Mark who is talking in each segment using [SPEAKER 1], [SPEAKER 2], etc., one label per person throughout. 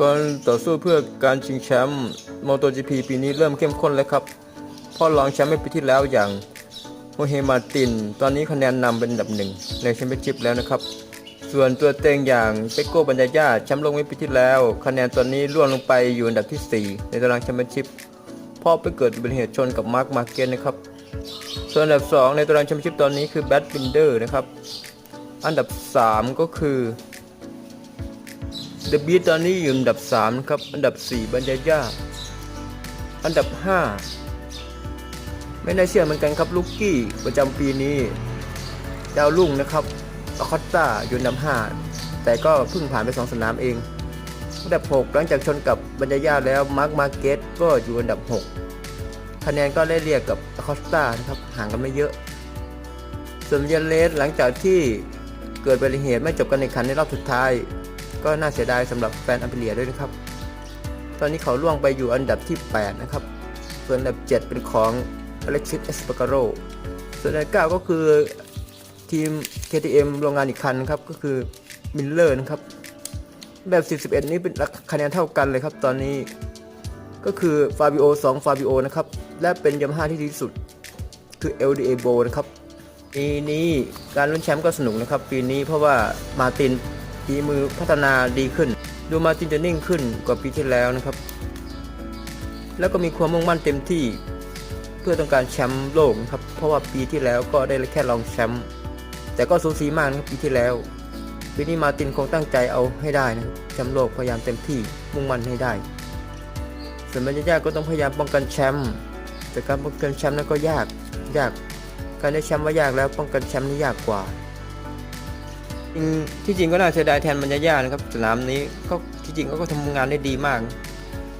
[SPEAKER 1] การต่อสู้เพื่อการชิงแชมป์ MotoGP ปีนี้เริ่มเข้มข้นแล้วครับพ่อรองแชมป์ในปีที่แล้วอย่างโฮเฮมาติน ตอนนี้คะแนนนำเป็นอันดับหนึ่งในแชมเปี้ยนชิพแล้วนะครับ ส่วนตัวเต็งอย่างเปโก้บัญญาญาแชมป์โลกเมื่อปีที่แล้ว คะแนนตอนนี้ร่วงลงไปอยู่อันดับที่ 4 ในตารางแชมเปี้ยนชิพพราะไปเกิดอุบัติเหตุชนกับมาร์คมาเกนนะครับ ส่วนอันดับ 2 ในตารางแชมเปี้ยนชิพตอนนี้คือแบทบินเดอร์นะครับ อันดับ 3 ก็คือ เดบีตอนนี้อยู่อันดับ3นะครับ อันดับ 4บัญญาญาอันดับ 5 ไม่น่าเชื่อเหมือนกันครับลูกกี้ประจำปีนี้ ดาวรุ่งนะครับอคอตตาอยู่อันดับ 5 แต่ก็เพิ่งผ่านไป 2 สนามเอง อันดับ 6 หลังจากชนกับบัญญาญาแล้วมาร์คมาเกตก็อยู่อันดับ 6 คะแนนก็ได้เรียกกับอคอสตานะครับห่างกันไม่เยอะ ส่วนบัญญาเลสหลังจากที่เกิดอุบัติเหตุไม่จบการแข่งขันในรอบสุดท้าย ก็น่าเสียดายสำหรับแฟนอัมเปียด้วยนะครับ ตอนนี้เขาล่วงไปอยู่อันดับที่ 8 นะครับ ส่วนอันดับ 7 เป็นของอเล็กซิสเอสปาการโรส่วนอันดับ 9 ก็คือทีม KTM โรงงานอีกคันนะครับ ก็คือมิลเลอร์นะครับ แบบ11นี้เป็นคะแนนเท่ากันเลยครับ ตอนนี้ก็คือฟาบิโอ2ฟาบิโอนะครับ และเป็นยามาฮ่าที่ดีที่สุดคือ LDA b o นะครับปีนี้การลุ้นแชมป์ก็สนุกนะครับ ปีนี้เพราะว่ามาติน ฝีมือพัฒนาดีขึ้น ดูมาร์ตินจะนิ่งขึ้นกว่าปีที่แล้วนะครับ แล้วก็มีความมุ่งมั่นเต็มที่ เพื่อต้องการแชมป์โลกครับ เพราะว่าปีที่แล้วก็ได้แค่รองแชมป์แต่ก็สูสีมากนะครับปีที่แล้วปีนี้มาตินคงตั้งใจเอาให้ได้นะแชมป์โลกพยายามเต็มที่มุ่งมั่นให้ได้ส่วนบรรยากาก็ต้องพยายามป้องกันแชมป์แต่การป้องกันแชมป์นั้นก็ยากยาก การได้แชมป์ว่ายากแล้วป้องกันแชมป์นี่ยากกว่า จริงที่จริงก็น่าเสียดายแทนบรรยายานะครับสนามนี้ก็ที่จริงเขาก็ทำงานได้ดีมาก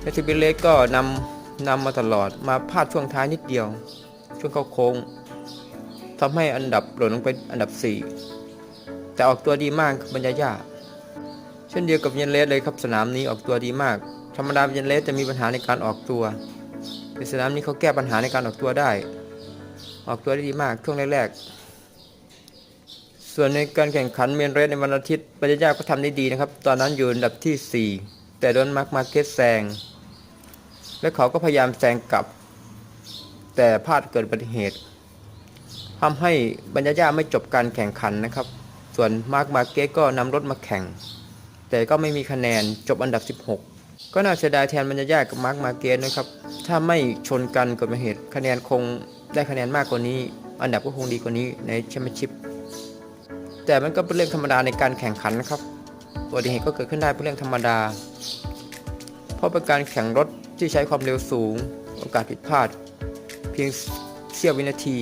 [SPEAKER 1] และทิบิเลสก็นำนำมาตลอดมาพลาดช่วงท้ายนิดเดียว ช่วงเข้าโค้งทำให้อันดับหล่นลงไปอันดับ 4 แต่ออกตัวดีมากบรรยายาเช่นเดียวกับเยนเลสเลยครับสนามนี้ออกตัวดีมาก ธรรมดาเยนเลสจะมีปัญหาในการออกตัวในสนามนี้เขาแก้ปัญหาในการออกตัวได้ ออกตัวได้ดีมากช่วงแรกๆ ส่วนในการแข่งขันเมนเรสในวันอาทิตย์ปัญญาก็ทำได้ดีนะครับ ตอนนั้นอยู่อันดับที่ 4 แต่โดนมาร์คมาเก็ตแซง และเขาก็พยายามแซงกลับ แต่พลาดเกิดอุบัติเหตุทำให้บรรยาไม่จบการแข่งขันนะครับ ส่วนมาร์คมาเก็ตก็นำรถมาแข่ง แต่ก็ไม่มีคะแนนจบอันดับ 16 ก็น่าเสียดายแทนบรรยากับมาร์คมาเก็ตนะครับ ถ้าไม่ชนกันเกิดอุบัติเหตุ คะแนนคงได้คะแนนมากกว่านี้ อันดับก็คงดีกว่านี้ในแชมเปี้ยนชิพ แต่มันก็เป็นเรื่องธรรมดาในการแข่งขันนะครับอุบัติเหตุก็เกิดขึ้นได้เป็นเรื่องธรรมดา เพราะเป็นการแข่งรถที่ใช้ความเร็วสูง โอกาสผิดพลาด เพียงเสี้ยววินาที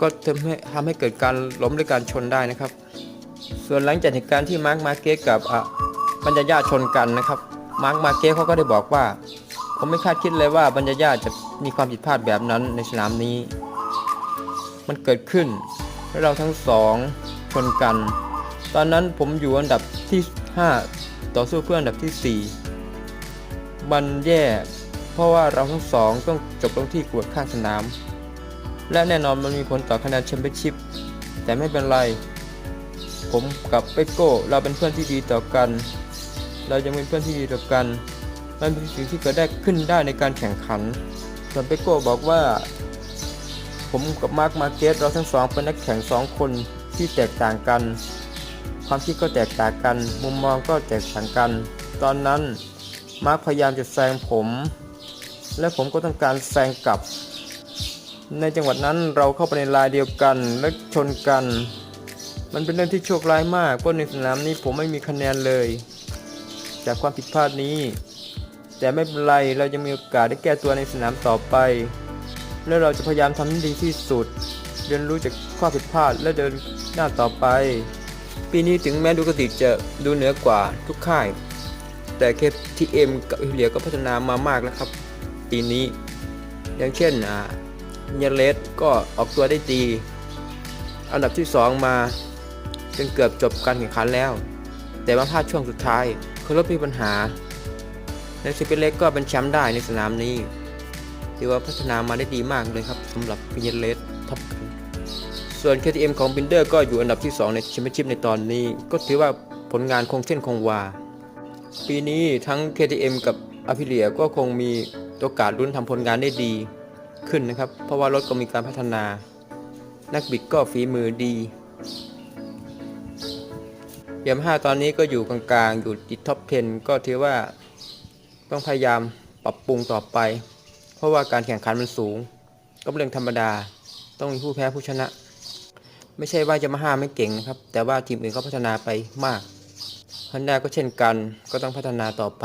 [SPEAKER 1] ก็ทำให้ทำให้เกิดการล้มหรือการชนได้นะครับ ส่วนหลังจากเหตุการณ์ที่มาร์คมาเกสกับอะบรรยายาชนกันนะครับ มาร์คมาเกสเขาก็ได้บอกว่าผมไม่คาดคิดเลยว่าบรรยายาจะมีความผิดพลาดแบบนั้นในสนามนี้ มันเกิดขึ้น และเราทั้งสองชนกัน ตอนนั้นผมอยู่อันดับที่ 5 ต่อสู้เพื่ออันดับที่ 4 มันแย่ เพราะว่าเราทั้งสองต้องจบลงที่กวดข้างสนาม และแน่นอนมันมีผลต่อคะแนนแชมเปี้ยนชิพแต่ไม่เป็นไร ผมกับเปโก้เราเป็นเพื่อนที่ดีต่อกัน เรายังเป็นเพื่อนที่ดีต่อกัน มันเป็นสิ่งที่เกิดได้ขึ้นได้ในการแข่งขัน ส่วนเปโก้บอกว่า ผมกับมาร์คมาเกสเราทั้งสองเป็นนักแข่งสองคนที่แตกต่างกัน ความคิดก็แตกต่างกัน มุมมองก็แตกต่างกัน ตอนนั้นมาร์คพยายามจะแซงผม และผมก็ต้องการแซงกลับ ในจังหวัดนั้นเราเข้าไปในลายเดียวกันและชนกัน มันเป็นเรื่องที่โชคร้ายมากเพราะในสนามนี้ผมไม่มีคะแนนเลย จากความผิดพลาดนี้ แต่ไม่เป็นไรเราจะมีโอกาสได้แก้ตัวในสนามต่อไป และเราจะพยายามทำให้ดีที่สุด เรียนรู้จากข้อผิดพลาดและเดินหน้าต่อไป ปีนี้ถึงแม้ดูกติกจะดูเหนือกว่าทุกค่าย แต่เคทีเอ็มกับอิเลียก็พัฒนามามากแล้วครับ ปีนี้ อย่างเช่นอ่าเยเลสก็ออกตัวได้ดี อันดับที่ 2 มาจนเกือบจบการแข่งขันแล้ว แต่มาพลาดช่วงสุดท้ายคือรถมีปัญหาและซิเปเล็กก็เป็นแชมป์ได้ในสนามนี้ ถือว่าพัฒนามาได้ดีมากเลยครับสำหรับพิเยเลสท็อปกันส่วน KTM ของบินเดอร์ก็อยู่อันดับที่ 2 ในแชมเปี้ยนชิพในตอนนี้ ก็ถือว่าผลงานคงเส้นคงวา ปีนี้ทั้ง KTM กับอ p ิเลียก็คงมีโอกาสลุ้นทำผลงานได้ดีขึ้นนะครับ เพราะว่ารถก็มีการพัฒนา นักบิดก็ฝีมือดียามาฮ่าตอนนี้ก็อยู่กลางๆ อยู่ติดท็อป 10 ก็ถือว่าต้องพยายามปรับปรุงต่อไป เพราะว่าการแข่งขันมันสูง ก็เป็นเรื่องธรรมดา ต้องมีผู้แพ้ผู้ชนะ ไม่ใช่ว่ายามาฮ่าไม่เก่งนะครับ แต่ว่าทีมอื่นเขาพัฒนาไปมากฮอนด้าก็เช่นกัน ก็ต้องพัฒนาต่อไป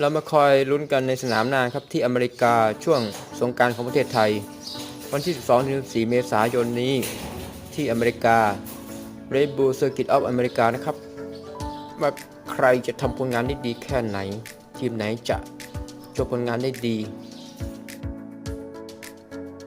[SPEAKER 1] เรามาคอยลุ้นกันในสนามหน้าครับที่อเมริกาช่วงสงการของประเทศไทย วันที่ 12-14 เมษายนนี้ที่อเมริกา Red Bull Circuit of America นะครับว่าใครจะทำผลงานได้ดีแค่ไหน ทีมไหนจะโชว์ผลงานได้ดี